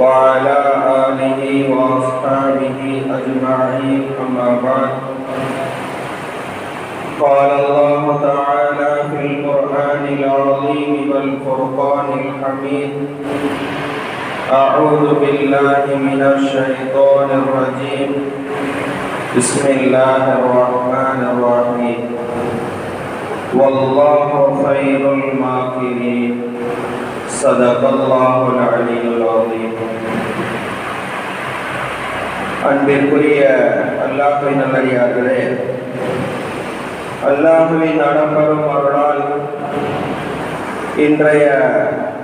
وعلى آله وأصحابه أجمعين أما بعد. قال الله تعالى في القرآن العظيم والفرقان الحميد أعوذ بالله من الشيطان الرجيم. بسم الله الرحمن الرحيم. والله خير الماكرين. صدق الله العلي العظيم அன்பிற்குரிய அல்லாஹின் நல்லடியார்களே அல்லாஹுவின் அடம்பரும் அருளால் இன்றைய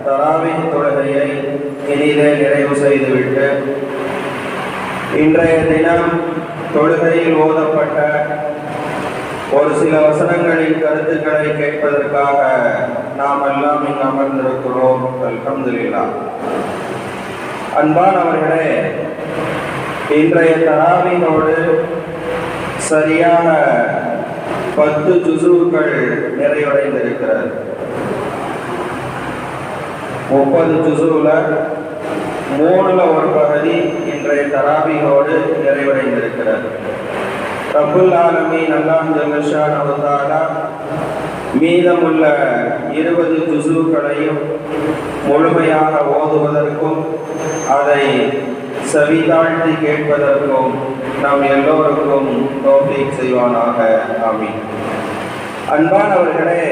தராவின் தொழுகையை இனிதே நிறைவு செய்துவிட்டு இன்றைய தினம் தொழுகையில் ஓதப்பட்ட ஒரு சில வசனங்களின் கருத்துக்களை கேட்பதற்காக நாம் எல்லாம் இங்கு அமர்ந்திருக்கிறோம். அல்ஹம்துலில்லா. அன்பானவர்களே இன்றைய தராவினோடு சரியாக பத்து ஜுசுக்கள் நிறைவடைந்திருக்கிறது. முப்பது ஜுசுல மூணுல ஒரு பகுதி இன்றைய தராவினோடு நிறைவடைந்திருக்கிறது. ரபுல் ஆலமீன் அல்லாம் ஜல்லஷான் அவதாலா மீதமுள்ள இருபது ஜுசுக்களையும் முழுமையாக ஓதுவதற்கும் அதை செவிதாழ்த்தி கேட்பதற்கும் நாம் எல்லோருக்கும் தோஃபீக் செய்வானாக. ஆமீன். அன்பானவர்களே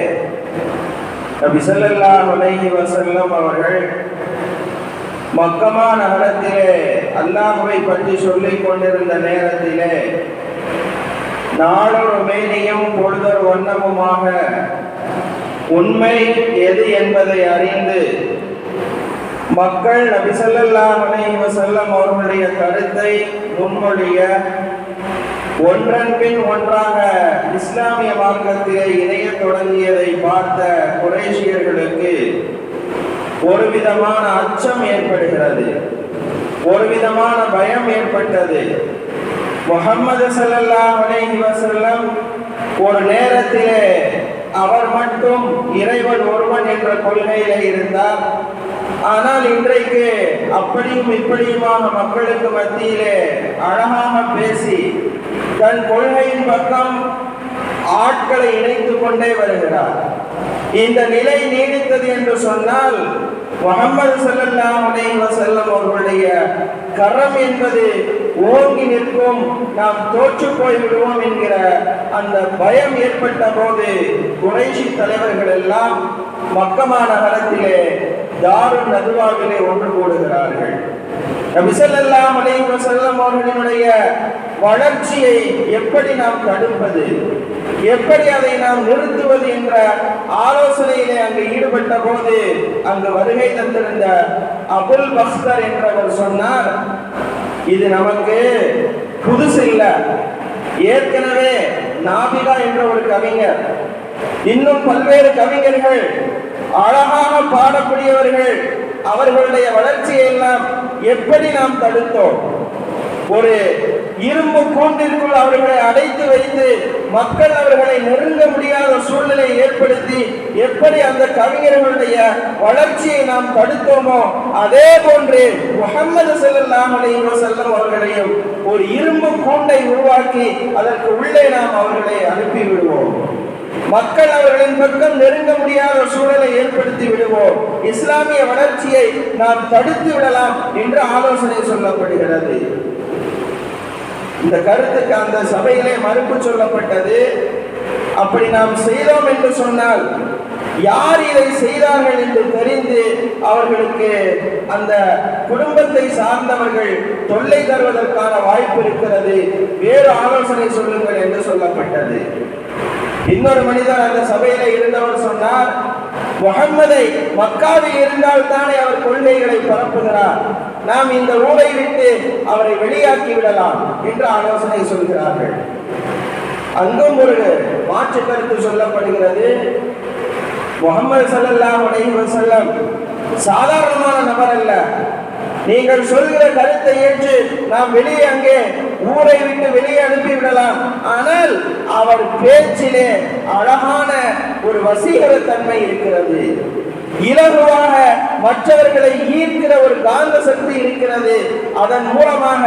நபி ஸல்லல்லாஹு அலைஹி வஸல்லம் அவர்கள் மக்கமா நகரத்திலே அல்லாஹுவை பற்றி சொல்லிக் கொண்டிருந்த நேரத்திலே நாளொரு மேனியும் பொழுதொரு வண்ணமுமாக. உண்மை எது என்பதை அறிந்து மக்கள் நபி ஸல்லல்லாஹு அலைஹி அவர்களுடைய கருத்தை முன்மொழிய ஒன்றன் பின் ஒன்றாக இஸ்லாமிய மார்க்கத்திலே இணைய தொடங்கியதை பார்த்த குரேஷியர்களுக்கு ஒரு விதமான அச்சம் ஏற்படுகிறது. ஒரு விதமான பயம் ஏற்பட்டது. முகம்மது ஸல்லல்லாஹு அலைஹி வஸல்லம் ஒரு நேரத்திலே அவர் மட்டும் இறைவன் ஒருவன் என்ற கொள்கையில இருந்தார். ஆனால் இன்றைக்கு அப்படியும் இப்படியுமாக மக்களுக்கு மத்தியிலே அழகாக பேசி தன் கொள்கையின் பக்கம் ஆட்களை இணைத்துக் கொண்டே வருகிறார். இந்த நிலை நீடித்தது என்று சொன்னால் முகமது ஸல்லல்லாஹு அலைஹி செல்லம் அவர்களுடைய கரம் என்பது ஓங்கி நிற்கும். நாம் தோற்று போய்விடுவோம் என்கிற அந்த பயம் ஏற்பட்ட போது குறைஷி தலைவர்கள் எல்லாம் மக்கமா நகரத்திலே தாரு நதுவாவிலே ஒன்று கூடுகிறார்கள். நபி ஸல்லல்லாஹு அலைஹி அவர்களினுடைய வளர்ச்சியை எப்படி நாம் தடுப்பது? எப்படி அதை நாம் நிறுத்துவது என்ற ஆலோசனையிலே அங்கு ஈடுபட்ட போது அங்கு வருகை தந்திருந்த அபுல் பஸ்தர் என்றவர் சொன்னார் இது நமக்கு புதுசு இல்ல. ஏற்கனவே நாபிகா என்ற ஒரு கவிஞர் இன்னும் பல்வேறு கவிஞர்கள் அழகாக பாடக்கூடியவர்கள் அவர்களுடைய வளர்ச்சியை எல்லாம் எப்படி நாம் தடுத்தோம்? ஒரு இரும்பு கூண்டிற்குள் அவர்களை அடைத்து வைத்து மக்கள் அவர்களை நெருங்க முடியாத சூழ்நிலையை ஏற்படுத்தி எப்படி அந்த கவிஞர்களுடைய வளர்ச்சியை நாம் தடுத்தோமோ அதே போன்று முகமது ஸல்லல்லாஹு செல்லும் அவர்களையும் ஒரு இரும்பு கூண்டை உருவாக்கி அதற்கு உள்ளே நாம் அவர்களை அனுப்பி விடுவோம் மக்கள் அவர்களின் பக்கம் நெருங்க முடியாத சூழலை ஏற்படுத்தி விடுவோம். இஸ்லாமிய வளர்ச்சியை நாம் தடுத்து விடலாம் என்று ஆலோசனை சொல்லப்படுகிறது. இந்த கருத்துக்கு அந்த சபையிலே மறுப்பு சொல்லப்பட்டது. அப்படி நாம் செய்தோம் என்று சொன்னால் யார் இதை செய்தார்கள் என்று தெரிந்து அவர்களுக்கு அந்த குடும்பத்தை சார்ந்தவர்கள் தொல்லை தருவதற்கான வாய்ப்பு இருக்கிறது. வேறு ஆலோசனை சொல்லுங்கள் என்று சொல்லப்பட்டது. இன்னொரு மனிதர் அந்த சபையில இருந்தவர் சொன்னார் முகம்மதை மக்காவில் இருந்தால் தானே அவர் கொள்கைகளை பரப்புகிறார். நாம் இந்த ஊரை விட்டு அவரை வெளியாக்கி விடலாம் என்று ஆலோசனை சொல்கிறார்கள். அங்கும் ஒரு மாற்று கருத்து சொல்லப்படுகிறது. முகமது சல்லாஹ் செல்லம் சாதாரணமான நபர் அல்ல. நீங்கள் சொல்கிற கருத்தை ஏற்று நாம் வெளியே அங்கே ஊரை விட்டு வெளியே அனுப்பி விடலாம். ஆனால் அவர் பேச்சிலே அழகான ஒரு வசீகரத்தன்மை இருக்கிறது. இலகுவாக மற்றவர்களை ஈர்க்கிற ஒரு காந்த சக்தி இருக்கிறது. அதன் மூலமாக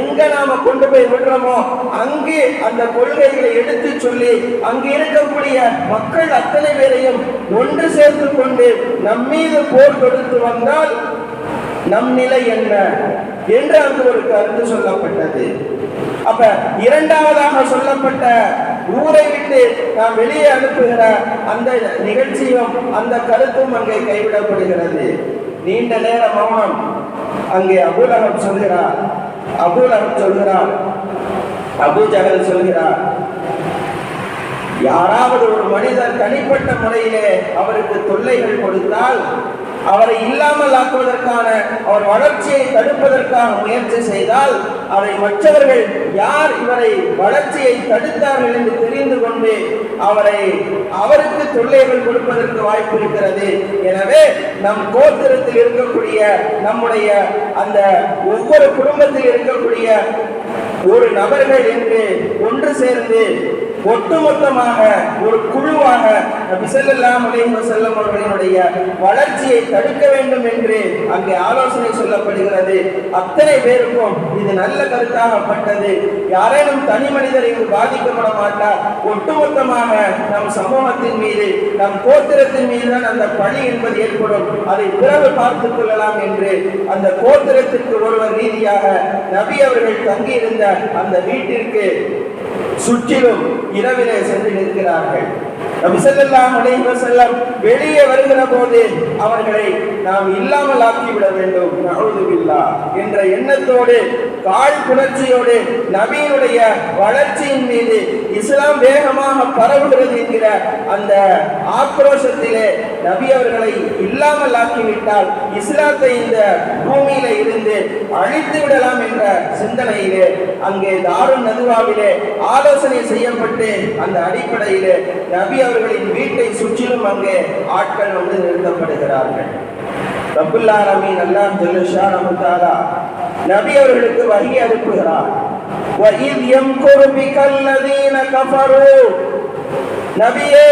எங்க நாம கொண்டு போய் விடுறோமோ அங்கே அந்த கொள்கைகளை எடுத்து சொல்லி அங்கே இருக்கக்கூடிய மக்கள் அத்தனை பேரையும் ஒன்று சேர்த்து கொண்டு நம் மீது போர் கொடுத்து வந்தால் நம் நிலை என்ன என்று அங்கு ஒரு கருத்து சொல்லப்பட்டது. அப்ப இரண்டாவதாக சொல்லப்பட்ட ஊரை விட்டு நாம் வெளியே அனுப்புகிற அந்த நிகழ்ச்சியும் அந்த கருத்தும் அங்கே கைவிடப்படுகிறது. நீண்ட நேர மௌனம். அங்கே அபூலகம் சொல்கிறார். அபூலகம் சொல்கிறார். அபூ சொல்கிறார். யாராவது ஒரு மனிதர் தனிப்பட்ட முறையிலே அவருக்கு தொல்லைகள் கொடுத்தால் அவரை இல்லாமல் ஆக்குவதற்கான அவர் வளர்ச்சியை தடுப்பதற்கான முயற்சி செய்தால் அதை மற்றவர்கள் யார் இவரை வளர்ச்சியை தடுத்தார்கள் என்று தெரிந்து கொண்டு அவரை அவருக்கு தொல்லைகள் கொடுப்பதற்கு வாய்ப்பு இருக்கிறது. எனவே நம் கோத்திரத்தில் இருக்கக்கூடிய நம்முடைய அந்த ஒவ்வொரு குடும்பத்தில் இருக்கக்கூடிய ஒரு நபர்கள் என்று ஒன்று சேர்ந்து ஒட்டுமொத்தமாக ஒரு குழுவாக நபிசல்லாம் செல்லம் அவர்களினுடைய வளர்ச்சியை தடுக்க வேண்டும் என்று அங்கே ஆலோசனை சொல்லப்படுகிறது. அத்தனை பேருக்கும் இது நல்ல கருத்தாகப்பட்டது யாரேனும் தனி மனிதர் இங்கு பாதிக்கப்பட மாட்டார் ஒட்டுமொத்தமாக நம் சமூகத்தின் மீது நம் கோத்திரத்தின் மீது தான் அந்த பணி என்பது ஏற்படும். அதை பிறகு பார்த்துக் கொள்ளலாம் என்று அந்த கோத்திரத்திற்கு ஒருவர் ரீதியாக நபி அவர்கள் தங்கியிருந்த அந்த வீட்டிற்கு சுற்றிலும் இரவிலே சென்று நிற்கிறார்கள். நபி ஸல்லல்லாஹு செல்லம் வெளியே வருகிற போது அவர்களை நாம் இல்லாமல் ஆக்கிவிட வேண்டும். நஅூது என்ற எண்ணத்தோடு கால் புணர்ச்சியோடு நபியினுடைய வளர்ச்சியின் மீது இஸ்லாம் வேகமாக பரவுகிறது என்கிற அந்த ஆக்ரோஷத்திலே நபி அவர்களை இல்லாமல் ஆக்கிவிட்டால் இஸ்லாத்தை இந்த பூமியில இருந்து அழித்து விடலாம் என்ற சிந்தனையிலே அங்கே தாருன் நதுவாவிலே ஆலோசனை செய்யப்பட்டு அந்த அடிப்படையிலே நபி அவர்களின் வீட்டை சுற்றிலும் அங்கே ஆட்கள் வந்து நிறுத்தப்படுகிறார்கள் ரப்புல் ஆலமீன் அல்லாஹ் ஜல்லஷா நமதாலா நபி அவர்களுக்கு வகி அனுப்புகிறார் وَإِذْ يَمْكُرُ بِكَ الَّذِينَ كَفَرُوا நபியே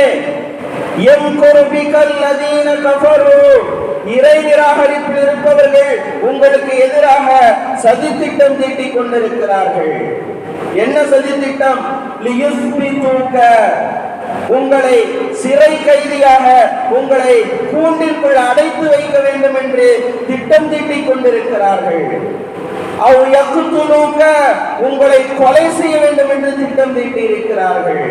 இறை நிராகரிப்பில் இருப்பவர்கள் உங்களுக்கு எதிராக சதி திட்டம் தீட்டிக் கொண்டிருக்கிறார்கள் என்ன சதி திட்டம் உங்களை சிறை கைதியாக உங்களை கூண்டிற்குள் அடைத்து வைக்க வேண்டும் என்று திட்டம் தீட்டிக் கொண்டிருக்கிறார்கள் அவ் உங்களை கொலை செய்ய வேண்டும் என்று திட்டம் தீட்டி இருக்கிறார்கள்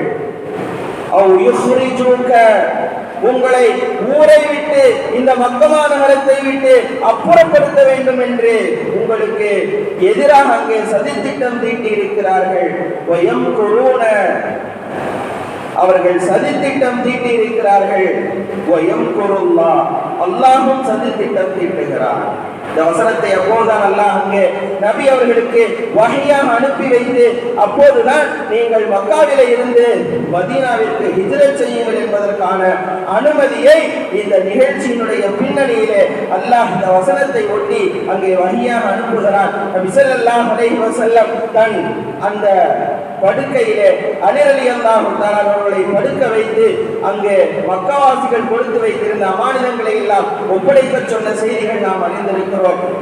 உங்களை ஊரை விட்டு இந்த மக்கமான நகரத்தை விட்டு அப்புறப்படுத்த வேண்டும் என்று உங்களுக்கு எதிராக அங்கே சதித்திட்டம் தீட்டி இருக்கிறார்கள் வயம் குருன அவர்கள் சதித்திட்டம் தீட்டி இருக்கிறார்கள் வயம் குருல்லா அல்லாஹும் சதித்திட்டம் தீட்டுகிறார் இந்த வசனத்தை அப்போதுதான் அல்லாஹ் அங்கே நபி அவர்களுக்கு வகையாக அனுப்பி வைத்து அப்போதுதான் நீங்கள் மக்காவில இருந்து மதீனாவிற்கு ஹிஜ்ரத் செய்யுங்கள் என்பதற்கான அனுமதியை இந்த நிகழ்ச்சியினுடைய பின்னணியிலே அல்லாஹ் இந்த வசனத்தை ஒட்டி அங்கே வகையாக அனுப்புகிறான். விசலெல்லாம் ஸல்லல்லாஹு அலைஹி தன் அந்த படுக்கையிலே அலிரலி தான் அவர்களை படுக்க வைத்து அங்கே மக்காவாசிகள் கொடுத்து வைத்திருந்த அமானிதங்களை எல்லாம் ஒப்படைக்க சொன்ன செய்திகள் நாம் அறிந்திருக்கிறோம்.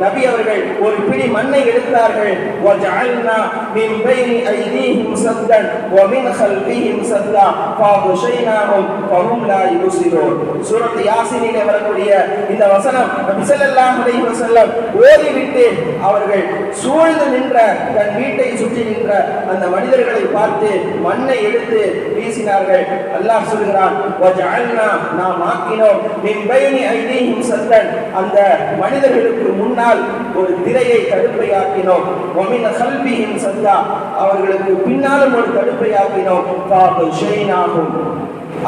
நபி அவர்கள் ஒரு பிடி மண்ணை எடுத்தார்கள் وَجَعَلْنَا مِنْ بَيْنِ أَيْدِيهِمْ سَدًّا وَمِنْ خَلْفِهِمْ سَدًّا فَأَغْشَيْنَاهُمْ فَهُمْ لَا يُبْصِرُونَ சூரத் யாசீனிலே வரக்கூடிய இந்த வசனம் நபி ஸல்லல்லாஹு அலைஹி வஸல்லம் ஓதிவிட்டு அவர்கள் சூழ்ந்து நின்ற தன் வீட்டை சுற்றி நின்ற அந்த மனிதர்களை பார்த்து மண்ணை எடுத்து வீசினார்கள் அல்லாஹ் சொல்கிறான் வஜஅல்னா நாம் ஆக்கினோம் மின் பைனி ஐதீஹிம் சத்தன் அந்த மனிதர்களுக்கு முன்னால் ஒரு திரையை தடுப்பை ஆக்கினோம் சல்பியின் சந்தா. அவர்களுக்கு பின்னாலும் ஒரு தடுப்பை ஆக்கினோம் பாபு ஷெய்னாகும்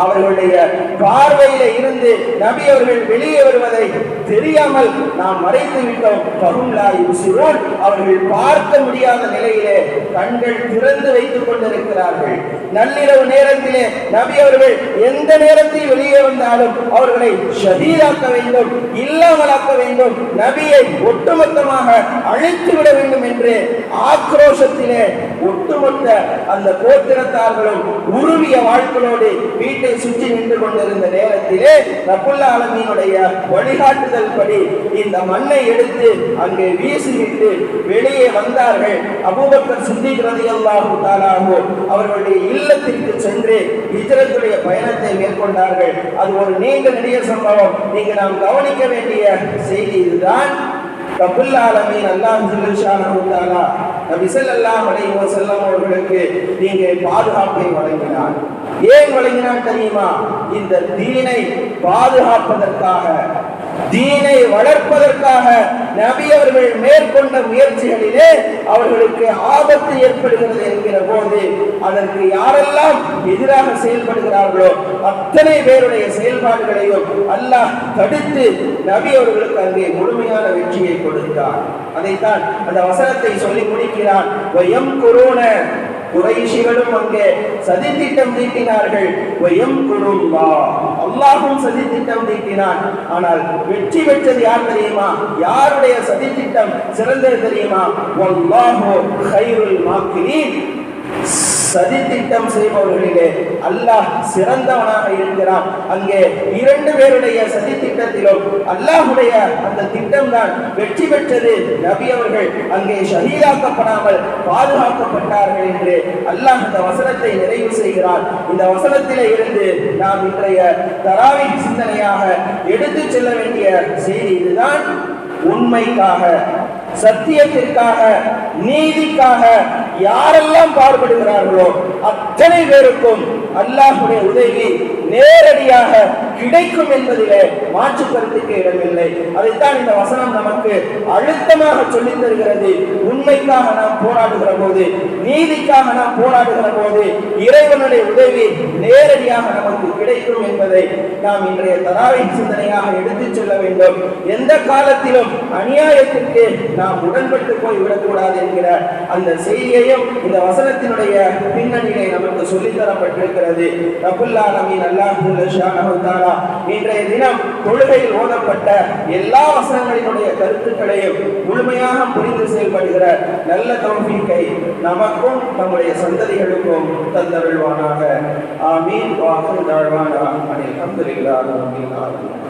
அவர்களுடைய பார்வையில இருந்து நபி அவர்கள் வெளியே வருவதை தெரியாமல் நாம் மறைத்து விட்டோம். பகும்லாய் உசிரோன் அவர்கள் பார்க்க முடியாத நிலையிலே கண்கள் திறந்து வைத்துக் கொண்டிருக்கிறார்கள். நள்ளிரவு நேரத்திலே நபி அவர்கள் எந்த நேரத்தில் வெளியே வந்தாலும் அவர்களை ஷதீராக்க வேண்டும் இல்லாமலாக்க வேண்டும் நபியை ஒட்டுமொத்தமாக அழைத்து விட வேண்டும் என்று ஆக்ரோஷத்திலே ஒட்டுமொத்த அந்த கோத்திரத்தார்களும் உருவிய வாழ்க்கையோடு வீடு வீட்டை சுற்றி நின்று கொண்டிருந்த நேரத்திலே ரப்புல் ஆலமீனுடைய வழிகாட்டுதல் படி இந்த மண்ணை எடுத்து அங்கே வீசிவிட்டு வெளியே வந்தார்கள். அபூபக்கர் சித்திக் ரலியல்லாஹு தஆலாஹு அவர்களுடைய இல்லத்திற்கு சென்று இஜரத்துடைய பயணத்தை மேற்கொண்டார்கள். அது ஒரு நீண்ட நெடிய சம்பவம். நீங்க நாம் கவனிக்க வேண்டிய செய்தி இதுதான். ரப்புல் ஆலமீன் அல்லாஹ் ஜல்லஷானஹு தஆலா அவர்களுக்கு நீங்க பாதுகாப்பை வழங்கினார். ஏன் வழங்கினான் தெரியுமா? இந்த தீனை பாதுகாப்பதற்காக தீனை வளர்ப்பதற்காக நபி அவர்கள் மேற்கொண்ட முயற்சிகளிலே அவர்களுக்கு ஆபத்து ஏற்படுகிறது என்கிற போது அதற்கு யாரெல்லாம் எதிராக செயல்படுகிறார்களோ அத்தனை பேருடைய செயல்பாடுகளையும் அல்லாஹ் தடுத்து நபி அவர்களுக்கு அங்கே முழுமையான வெற்றியை கொடுத்தார். அதைத்தான் அந்த வசனத்தை சொல்லி முடிக்கிறான் வயம் குறைஷிகளும் அங்கே சதித்திட்டம் தீட்டினார்கள் வயம் குருல்லா அல்லாஹும் சதித்திட்டம் தீட்டினான் ஆனால் வெற்றி பெற்றது யார் தெரியுமா? யாருடைய சதித்திட்டம் சிறந்தது தெரியுமா? சதி திட்டம் சதித்திட்டம் செய்பவர்களிலே அல்லாஹ் சிறந்தவனாக இருக்கிறான். அங்கே இரண்டு பேருடைய சதி திட்டத்திலும் அல்லாஹுடைய அந்த திட்டம் தான் வெற்றி பெற்றது. நபி அவர்கள் அங்கே ஷஹீதாக்கப்படாமல் பாதுகாக்கப்பட்டார்கள் என்று அல்லாஹ் இந்த வசனத்தை நிறைவு செய்கிறான். இந்த வசனத்திலே இருந்து நாம் இன்றைய தராவி சிந்தனையாக எடுத்துச் செல்ல வேண்டிய செய்தி இதுதான். உண்மைக்காக சத்தியத்திற்காக நீதிக்காக யாரெல்லாம் பாடுபடுகிறார்களோ அத்தனை பேருக்கும் அல்லாஹுடைய உதவி நேரடியாக கிடைக்கும் என்பதிலே மாற்று கருத்துக்கு இடமில்லை. அதைத்தான் இந்த வசனம் நமக்கு அழுத்தமாக சொல்லித் தருகிறது. உண்மைக்காக நாம் போராடுகிற போது நீதிக்காக நாம் போராடுகிற போது இறைவனுடைய உதவி நேரடியாக நமக்கு கிடைக்கும் என்பதை நாம் இன்றைய தராவை சிந்தனையாக எடுத்துச் செல்ல வேண்டும். எந்த காலத்திலும் அநியாயத்திற்கு நாம் உடன்பட்டு போய் விடக்கூடாது என்கிற அந்த செய்தியையும் இந்த வசனத்தினுடைய பின்னணியிலே நமக்கு சொல்லித் தரப்பட்டிருக்கிறது. ரபுல்லா அல்லாஹ் இன்றைய தினம் தொழுகையில் ஓதப்பட்ட எல்லா வசனங்களினுடைய கருத்துக்களையும் முழுமையாக புரிந்து செயல்படுகிற நல்ல தௌஃபீக்கை நமக்கும் நம்முடைய சந்ததிகளுக்கும் தந்தருள்வானாக. ஆமீன். வாக்கு தாழ்வானா அனைத்து